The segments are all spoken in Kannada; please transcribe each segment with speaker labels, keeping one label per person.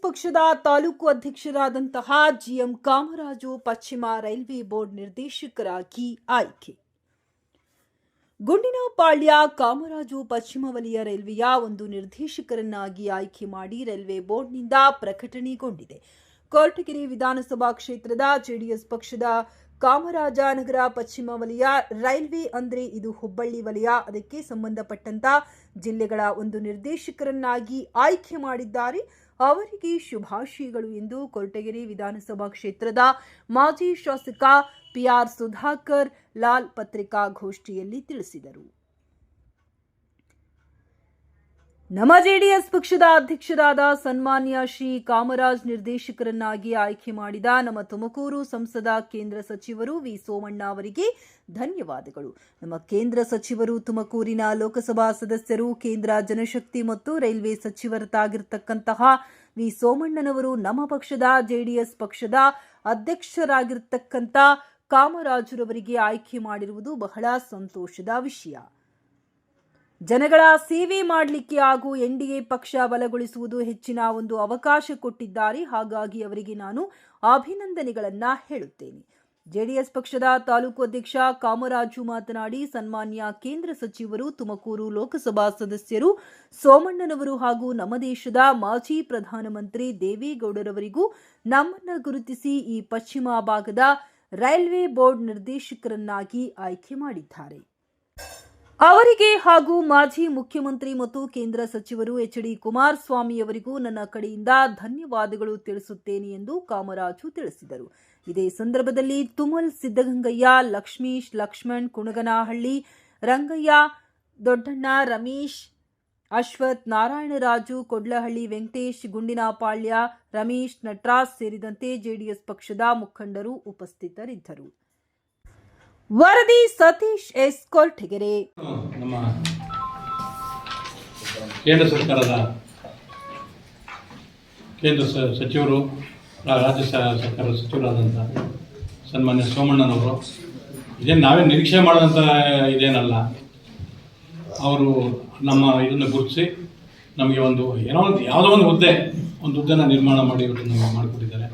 Speaker 1: ಪಕ್ಷದ ತಾಲೂಕು ಅಧ್ಯಕ್ಷರಾದಂತಹ ಜಿಎಂ ಕಾಮರಾಜು ಪಶ್ಚಿಮ ರೈಲ್ವೆ ಬೋರ್ಡ್ ನಿರ್ದೇಶಕರಾಗಿ ಆಯ್ಕೆ. ಗುಂಡಿನಪಾಳ್ಯ ಕಾಮರಾಜು ಪಶ್ಚಿಮ ವಲಯ ರೈಲ್ವೆಯ ಒಂದು ನಿರ್ದೇಶಕರನ್ನಾಗಿ ಆಯ್ಕೆ ಮಾಡಿ ರೈಲ್ವೆ ಬೋರ್ಡ್ನಿಂದ ಪ್ರಕಟಣೆಗೊಂಡಿದೆ. ಕೊರಟಗೆರೆ ವಿಧಾನಸಭಾ ಕ್ಷೇತ್ರದ ಜೆಡಿಎಸ್ ಪಕ್ಷದ ಕಾಮರಾಜನಗರ ಪಶ್ಚಿಮ ವಲಯ, ರೈಲ್ವೆ ಅಂದ್ರೆ ಇದು ಹುಬ್ಬಳ್ಳಿ ವಲಯ. ಅದಕ್ಕೆ ಸಂಬಂಧಪಟ್ಟಂತ ಜಿಲ್ಲೆಗಳ ಒಂದು ನಿರ್ದೇಶಕರನ್ನಾಗಿ ಆಯ್ಕೆ ಮಾಡಿದ್ದಾರೆ. ಅವರಿಗೆ ಶುಭಾಶಯಗಳು ಎಂದು ಕೊರಟಗೆರೆ ವಿಧಾನಸಭಾ ಕ್ಷೇತ್ರದ ಮಾಜಿ ಶಾಸಕ ಪಿಆರ್ ಸುಧಾಕರ್ ಲಾಲ್ ಪತ್ರಿಕಾಗೋಷ್ಠಿಯಲ್ಲಿ ತಿಳಿಸಿದರು. ನಮ್ಮ ಜೆಡಿಎಸ್ ಪಕ್ಷದ ಅಧ್ಯಕ್ಷರಾದ ಸನ್ಮಾನ್ಯ ಶ್ರೀ ಕಾಮರಾಜ್ ನಿರ್ದೇಶಕರನ್ನಾಗಿ ಆಯ್ಕೆ ಮಾಡಿದ ನಮ್ಮ ತುಮಕೂರು ಸಂಸದ ಕೇಂದ್ರ ಸಚಿವರು ವಿ ಸೋಮಣ್ಣ ಅವರಿಗೆ ಧನ್ಯವಾದಗಳು. ನಮ್ಮ ಕೇಂದ್ರ ಸಚಿವರು ತುಮಕೂರಿನ ಲೋಕಸಭಾ ಸದಸ್ಯರು, ಕೇಂದ್ರ ಜನಶಕ್ತಿ ಮತ್ತು ರೈಲ್ವೆ ಸಚಿವರತಾಗಿರ್ತಕ್ಕಂತಹ ವಿ ಸೋಮಣ್ಣನವರು ನಮ್ಮ ಪಕ್ಷದ, ಜೆಡಿಎಸ್ ಪಕ್ಷದ ಅಧ್ಯಕ್ಷರಾಗಿರ್ತಕ್ಕಂಥ ಕಾಮರಾಜುರವರಿಗೆ ಆಯ್ಕೆ ಮಾಡಿರುವುದು ಬಹಳ ಸಂತೋಷದ ವಿಷಯ. ಜನಗಳ ಸೇವೆ ಮಾಡಲಿಕ್ಕೆ ಹಾಗೂ ಎನ್ಡಿಎ ಪಕ್ಷ ಬಲಗೊಳಿಸುವುದು ಹೆಚ್ಚಿನ ಒಂದು ಅವಕಾಶ ಕೊಟ್ಟಿದ್ದಾರೆ. ಹಾಗಾಗಿ ಅವರಿಗೆ ನಾನು ಅಭಿನಂದನೆಗಳನ್ನ ಹೇಳುತ್ತೇನೆ. ಜೆಡಿಎಸ್ ಪಕ್ಷದ ತಾಲೂಕು ಅಧ್ಯಕ್ಷ ಕಾಮರಾಜು ಮಾತನಾಡಿ, ಸನ್ಮಾನ್ಯ ಕೇಂದ್ರ ಸಚಿವರು ತುಮಕೂರು ಲೋಕಸಭಾ ಸದಸ್ಯರು ಸೋಮಣ್ಣನವರು ಹಾಗೂ ನಮ್ಮ ದೇಶದ ಮಾಜಿ ಪ್ರಧಾನಮಂತ್ರಿ ದೇವೇಗೌಡರವರಿಗೂ ನಮ್ಮನ್ನು ಗುರುತಿಸಿ ಈ ಪಶ್ಚಿಮ ಭಾಗದ ರೈಲ್ವೆ ಬೋರ್ಡ್ ನಿರ್ದೇಶಕರನ್ನಾಗಿ ಆಯ್ಕೆ ಮಾಡಿದ್ದಾರೆ. ಅವರಿಗೆ ಹಾಗೂ ಮಾಜಿ ಮುಖ್ಯಮಂತ್ರಿ ಮತ್ತು ಕೇಂದ್ರ ಸಚಿವರು ಎಚ್ ಡಿ ಕುಮಾರಸ್ವಾಮಿ ಅವರಿಗೂ ನನ್ನ ಕಡೆಯಿಂದ ಧನ್ಯವಾದಗಳು ತಿಳಿಸುತ್ತೇನೆ ಎಂದು ಕಾಮರಾಜು ತಿಳಿಸಿದರು. ಇದೇ ಸಂದರ್ಭದಲ್ಲಿ ತುಮಲ್ ಸಿದ್ದಗಂಗಯ್ಯ ಲಕ್ಷ್ಮೀಶ್, ಲಕ್ಷ್ಮಣ್, ಕುಣಗನಹಳ್ಳಿ, ರಂಗಯ್ಯ, ದೊಡ್ಡಣ್ಣ, ರಮೇಶ್, ಅಶ್ವಥ್, ನಾರಾಯಣರಾಜು, ಕೊಡ್ಲಹಳ್ಳಿ, ವೆಂಕಟೇಶ್, ಗುಂಡಿನಪಾಳ್ಯ, ರಮೇಶ್ ನಟ್ರಾಸ್ ಸೇರಿದಂತೆ ಜೆಡಿಎಸ್ ಪಕ್ಷದ ಮುಖಂಡರು ಉಪಸ್ಥಿತರಿದ್ದರು. ವರದಿ ಸತೀಶ್ ಎಸ್ ಕೊರ್ಟಗೆರೆ
Speaker 2: ನಮ್ಮ ಕೇಂದ್ರ ಸರ್ಕಾರದ ಕೇಂದ್ರ ಸಚಿವರು ರಾಜ್ಯ ಸರ್ಕಾರದ ಸಚಿವರಾದಂಥ ಸನ್ಮಾನ್ಯ ಸೋಮಣ್ಣನವರು, ಇದೇನು ನಾವೇ ನಿರೀಕ್ಷೆ ಮಾಡಿದಂಥ ಇದೇನಲ್ಲ. ಅವರು ನಮ್ಮ ಇದನ್ನು ಗುರುತಿಸಿ ನಮಗೆ ಒಂದು ಏನೋ ಒಂದು ಯಾವುದೋ ಒಂದು ಹುದ್ದೆ, ಒಂದು ಹುದ್ದೆನ ನಿರ್ಮಾಣ ಮಾಡಿ ಇವತ್ತು ನಮಗೆ ಮಾಡಿಕೊಟ್ಟಿದ್ದಾರೆ.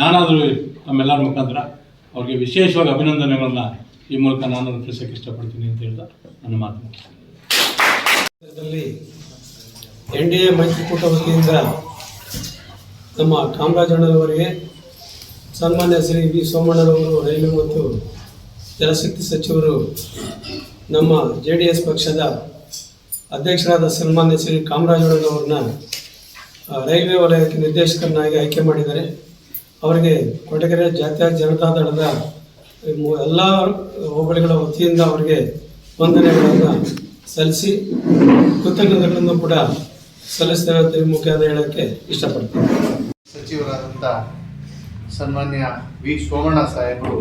Speaker 2: ನಾನಾದರೂ ನಮ್ಮೆಲ್ಲರ ಮುಖಾಂತರ ಅವ್ರಿಗೆ ವಿಶೇಷವಾಗಿ ಅಭಿನಂದನೆಗಳನ್ನ ಈ ಮೂಲಕ ನಾನು ತಿಳಿಸೋಕೆ ಇಷ್ಟಪಡ್ತೀನಿ ಅಂತ ಹೇಳ್ದ ನನ್ನ ಮಾತು
Speaker 3: ಎನ್ ಡಿ ಎ ಮೈತ್ರಿಕೂಟ ವತಿಯಿಂದ ನಮ್ಮ ಕಾಮರಾಜಣ್ಣನವರಿಗೆ ಸನ್ಮಾನ್ಯ ಶ್ರೀ ವಿ ಸೋಮಣ್ಣನವರು, ರೈಲ್ವೆ ಮತ್ತು ಜಲಶಕ್ತಿ ಸಚಿವರು, ನಮ್ಮ ಜೆ ಡಿ ಎಸ್ ಪಕ್ಷದ ಅಧ್ಯಕ್ಷರಾದ ಸನ್ಮಾನ್ಯ ಶ್ರೀ ಕಾಮರಾಜಣ್ಣನವ್ರನ್ನ ರೈಲ್ವೆ ವಲಯಕ್ಕೆ ನಿರ್ದೇಶಕರನ್ನಾಗಿ ಆಯ್ಕೆ ಮಾಡಿದ್ದಾರೆ. ಅವರಿಗೆ ಕೊಟಗೆರೆ ಜಾತ್ಯ ಜನತಾದಳದ ಎಲ್ಲ ಹೋಬಳಿಗಳ ವತಿಯಿಂದ ಅವರಿಗೆ ವಂದನೆಗಳನ್ನು ಸಲ್ಲಿಸಿ ಕೃತಜ್ಞತೆಗಳನ್ನು ಕೂಡ ಸಲ್ಲಿಸ್ತೇವೆ ಅಂತ ಈ ಮುಖ್ಯದ ಹೇಳೋಕ್ಕೆ ಇಷ್ಟಪಡ್ತೀನಿ.
Speaker 4: ಸಚಿವರಾದಂಥ ಸನ್ಮಾನ್ಯ ವಿ ಸೋಮಣ್ಣ ಸಾಹೇಬರು,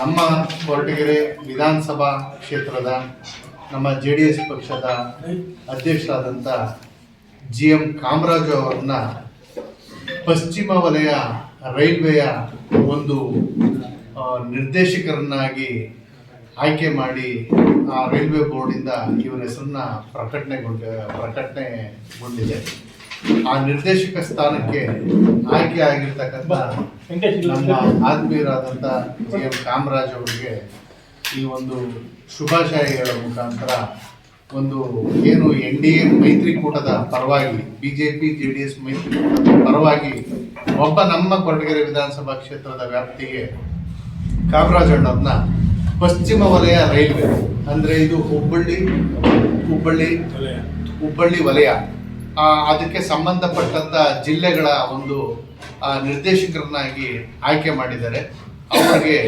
Speaker 4: ನಮ್ಮ ಕೊರಟಗೆರೆ ವಿಧಾನಸಭಾ ಕ್ಷೇತ್ರದ ನಮ್ಮ ಜೆ ಡಿ ಎಸ್ ಪಕ್ಷದ ಅಧ್ಯಕ್ಷರಾದಂಥ ಜಿ ಎಂ ಕಾಮರಾಜು ಅವರನ್ನ ಪಶ್ಚಿಮ ವಲಯ ರೈಲ್ವೆಯ ಒಂದು ನಿರ್ದೇಶಕರನ್ನಾಗಿ ಆಯ್ಕೆ ಮಾಡಿ ಆ ರೈಲ್ವೆ ಬೋರ್ಡಿಂದ ಇವರ ಹೆಸರನ್ನ ಪ್ರಕಟಣೆಗೊಂಡ ಪ್ರಕಟಣೆಗೊಂಡಿದೆ ಆ ನಿರ್ದೇಶಕ ಸ್ಥಾನಕ್ಕೆ ಆಯ್ಕೆ ಆಗಿರ್ತಕ್ಕಂಥ ನಮ್ಮ ಆತ್ಮೀಯರಾದಂಥ ಜಿ ಎಂ ಕಾಮರಾಜ್ ಅವರಿಗೆ ಈ ಒಂದು ಶುಭಾಶಯಗಳ ಮುಖಾಂತರ ಒಂದು ಏನು ಎನ್ ಡಿ ಎ ಮೈತ್ರಿಕೂಟದ ಪರವಾಗಿ B J P J D S ಮೈತ್ರಿಕೂಟದ ಪರವಾಗಿ ಒಬ್ಬ ನಮ್ಮ ಕೊರಟಗೆರೆ ವಿಧಾನಸಭಾ ಕ್ಷೇತ್ರದ ವ್ಯಾಪ್ತಿಗೆ ಕಾಮರಾಜಣ್ಣವ್ರನ್ನ ಪಶ್ಚಿಮ ವಲಯ ರೈಲ್ವೆ. ಅಂದರೆ ಇದು ಹುಬ್ಬಳ್ಳಿ ಹುಬ್ಬಳ್ಳಿ ಹುಬ್ಬಳ್ಳಿ ವಲಯ. ಅದಕ್ಕೆ ಸಂಬಂಧಪಟ್ಟಂತ ಜಿಲ್ಲೆಗಳ ಒಂದು ನಿರ್ದೇಶಕರನ್ನಾಗಿ ಆಯ್ಕೆ ಮಾಡಿದ್ದಾರೆ. ಅವರಿಗೆ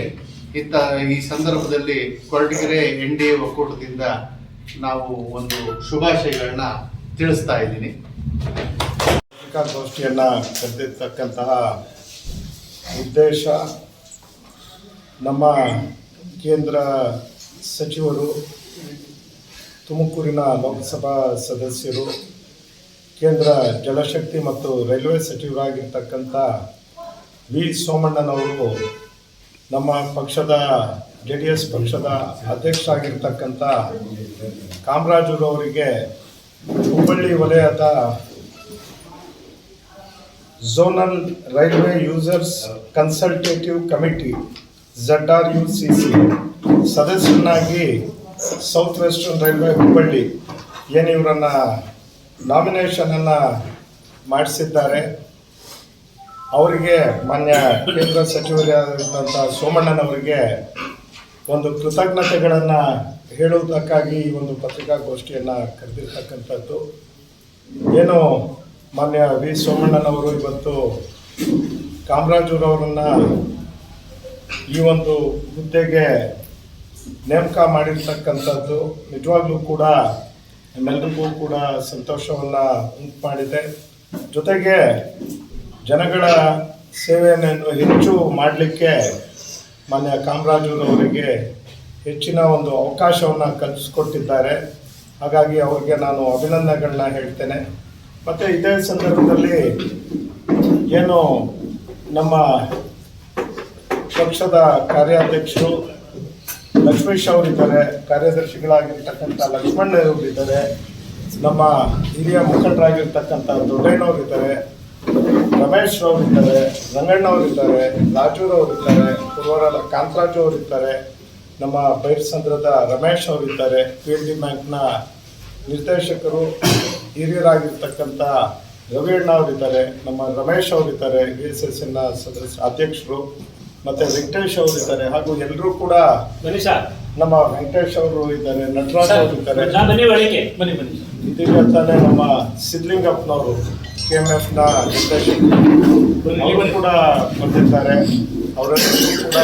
Speaker 4: ಇತ್ತ ಈ ಸಂದರ್ಭದಲ್ಲಿ ಕೊರಟಗೆರೆ ಎನ್ ಡಿ ಎ ಒಕ್ಕೂಟದಿಂದ ನಾವು ಒಂದು ಶುಭಾಶಯಗಳನ್ನ ತಿಳಿಸ್ತಾ ಇದ್ದೀನಿ.
Speaker 5: ಪತ್ರಿಕಾಗೋಷ್ಠಿಯನ್ನು ಕರೆದಿರ್ತಕ್ಕಂತಹ ಉದ್ದೇಶ ನಮ್ಮ ಕೇಂದ್ರ ಸಚಿವರು, ತುಮಕೂರಿನ ಲೋಕಸಭಾ ಸದಸ್ಯರು, ಕೇಂದ್ರ ಜಲಶಕ್ತಿ ಮತ್ತು ರೈಲ್ವೆ ಸಚಿವರಾಗಿರ್ತಕ್ಕಂಥ ವಿ. ಸೋಮಣ್ಣನವರು ನಮ್ಮ ಪಕ್ಷದ, ಜೆ ಡಿ ಎಸ್ ಪಕ್ಷದ ಅಧ್ಯಕ್ಷರಾಗಿರ್ತಕ್ಕಂಥ ಕಾಮರಾಜರವರಿಗೆ ಹುಬ್ಬಳ್ಳಿ ವಲಯದ zonal railway users consultative committee Z R U C C ಸದಸ್ಯನಾಗಿ south western railway Hubballi ಏನು ಇವರನ್ನು ನಾಮಿನೇಷನನ್ನು ಮಾಡಿಸಿದ್ದಾರೆ. ಅವರಿಗೆ ಮಾನ್ಯ ಕೇಂದ್ರ ಸಚಿವರಾದಂಥ ಸೋಮಣ್ಣನವರಿಗೆ ಒಂದು ಕೃತಜ್ಞತೆಗಳನ್ನು ಹೇಳುವುದಕ್ಕಾಗಿ ಈ ಒಂದು ಪತ್ರಿಕಾಗೋಷ್ಠಿಯನ್ನು ಕರೆದಿರ್ತಕ್ಕಂಥದ್ದು. ಏನು ಮಾನ್ಯ ವಿ ಸೋಮಣ್ಣನವರು ಇವತ್ತು ಕಾಮರಾಜರವರನ್ನು ಈ ಒಂದು ಹುದ್ದೆಗೆ ನೇಮಕ ಮಾಡಿರ್ತಕ್ಕಂಥದ್ದು ನಿಜವಾಗ್ಲೂ ಕೂಡ ನಮ್ಮೆಲ್ಲರಿಗೂ ಕೂಡ ಸಂತೋಷವನ್ನು ಉಂಟು ಮಾಡಿದೆ ಜೊತೆಗೆ ಜನಗಳ ಸೇವೆಯನ್ನು ಹೆಚ್ಚು ಮಾಡಲಿಕ್ಕೆ ಮಾನ್ಯ ಕಾಮರಾಜರವರಿಗೆ ಹೆಚ್ಚಿನ ಒಂದು ಅವಕಾಶವನ್ನು ಕಲ್ಪಿಸ್ಕೊಟ್ಟಿದ್ದಾರೆ. ಹಾಗಾಗಿ ಅವರಿಗೆ ನಾನು ಅಭಿನಂದನೆಗಳನ್ನ ಹೇಳ್ತೇನೆ. ಮತ್ತು ಇದೇ ಸಂದರ್ಭದಲ್ಲಿ ಏನು ನಮ್ಮ ಪಕ್ಷದ ಕಾರ್ಯಾಧ್ಯಕ್ಷರು ಲಕ್ಷ್ಮೀಶ್ ಅವರಿದ್ದಾರೆ. ಕಾರ್ಯದರ್ಶಿಗಳಾಗಿರ್ತಕ್ಕಂಥ ಲಕ್ಷ್ಮಣ್ ಅವರಿದ್ದಾರೆ. ನಮ್ಮ ಹಿರಿಯ ಮುಖಂಡರಾಗಿರ್ತಕ್ಕಂಥ ದೊಡ್ಡಯ್ಯನವರಿದ್ದಾರೆ ರಮೇಶ್ ಅವರಿದ್ದಾರೆ. ರಂಗಣ್ಣವರಿದ್ದಾರೆ ರಾಜೂರವರಿದ್ದಾರೆ ಪೂರ್ವರ ಕಾಂತರಾಜು ಅವರಿದ್ದಾರೆ. ನಮ್ಮ ಬೈರ್ಸಂದ್ರದ ರಮೇಶ್ ಅವರಿದ್ದಾರೆ. ಪಿ ಎಲ್ ಡಿ ಬ್ಯಾಂಕ್ನ ನಿರ್ದೇಶಕರು, ಹಿರಿಯರಾಗಿರ್ತಕ್ಕಂಥ ರವಿ ಅಣ್ಣ ಅವರಿದ್ದಾರೆ. ನಮ್ಮ ರಮೇಶ್ ಅವರಿದ್ದಾರೆ. ಎಸ್ ಎಸ್ ಎನ್ನ ಸದಸ್ಯ ಅಧ್ಯಕ್ಷರು. ಮತ್ತು ವೆಂಕಟೇಶ್ ಅವರು ಇದ್ದಾರೆ. ಹಾಗೂ ಎಲ್ಲರೂ ಕೂಡ ನಮ್ಮ ವೆಂಕಟೇಶ್ ಅವರು ಇದ್ದಾರೆ ನಟರಾಜ್ ಅವರು ಇದ್ದಾರೆ. ಇದೀಗ ತಾನೇ ನಮ್ಮ ಸಿದ್ಲಿಂಗಪ್ಪನವರು ಕೆ ಎಂ ಎಫ್ನ ಅವರು ಕೂಡ ಬಂದಿದ್ದಾರೆ. ಅವರೆಲ್ಲರಿಗೂ ಕೂಡ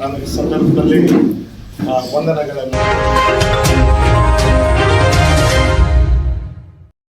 Speaker 5: ನಾನು ಈ ಸಂದರ್ಭದಲ್ಲಿ ವಂದನೆಗಳನ್ನು